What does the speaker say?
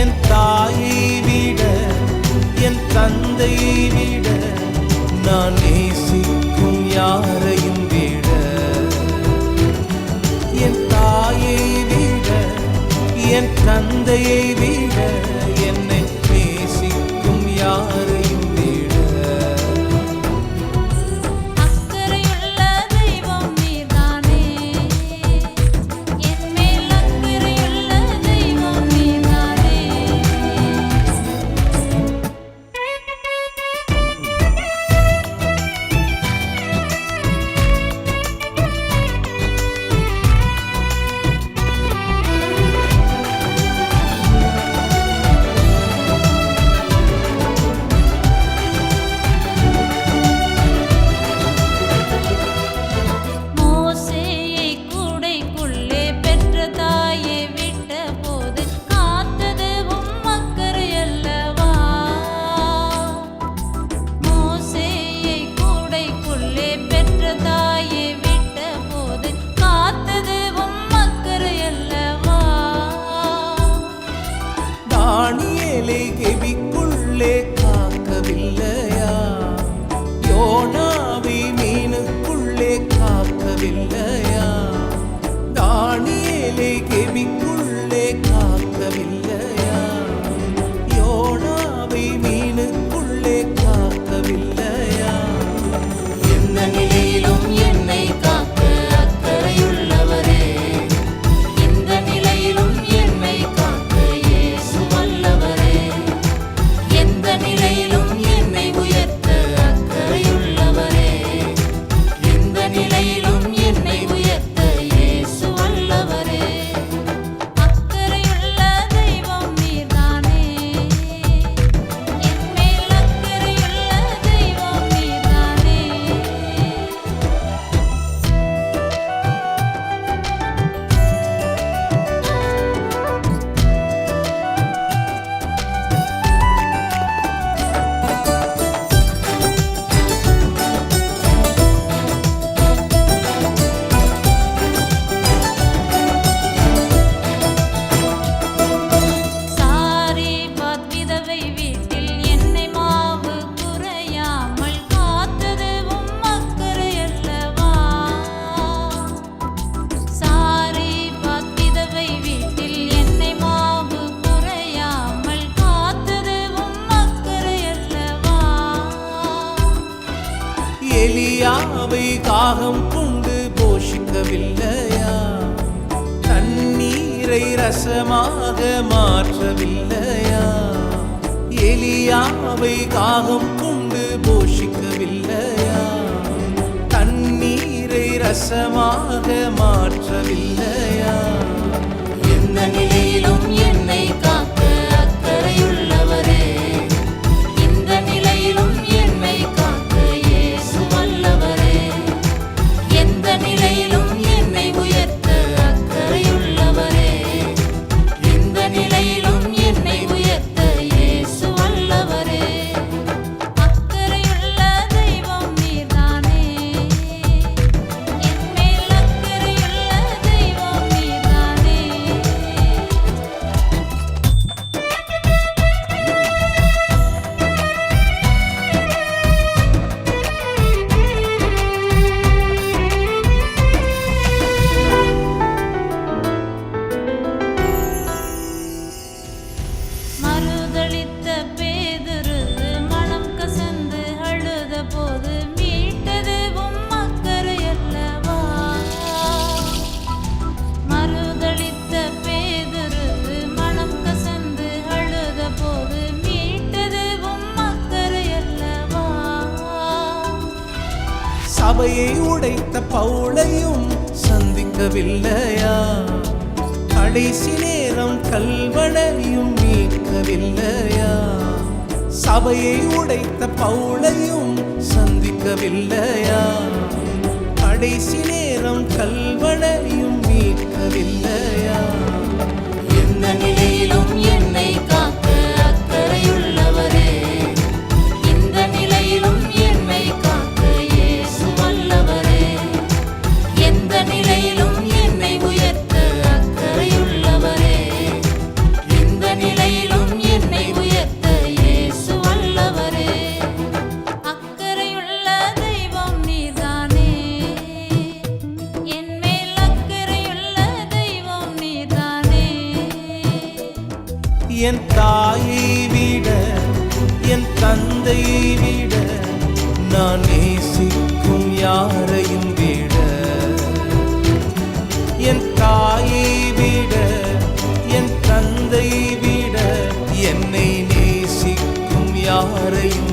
என் தாயை விட என் தந்தையை விட நான் நேசிக்கும் யாரையும் விட. என் தாயை விட என் தந்தையை விட മേലേക്കെവിക്കുള്ളേ பறவை காகம் கொண்டு போஷிக்கவில்லையா? தண்ணீரை ரசமாக மாற்றவில்லையா? எலியாவை காகம் கொண்டு போஷிக்கவில்லையா? தண்ணீரை ரசமாக மாற்றவில்லையா? எந்த நிலையிலும் என்னை பாவையை உடைத்த பவுளையும் சந்திக்கவில்லையா? கடைசி நேரம் கல்வனையும் மீட்கவில்லையா? சபையை உடைத்த பவுளையும் சந்திக்கவில்லையா? கடைசி நேரம் கல்வனையும் மீட்கவில்லை என் தாயை விட என் தந்தையை விட நான் நேசிக்கும் யாரையும் விட. என் தாயை விட என் தந்தையை விட என்னை நேசிக்கும் யாரையும்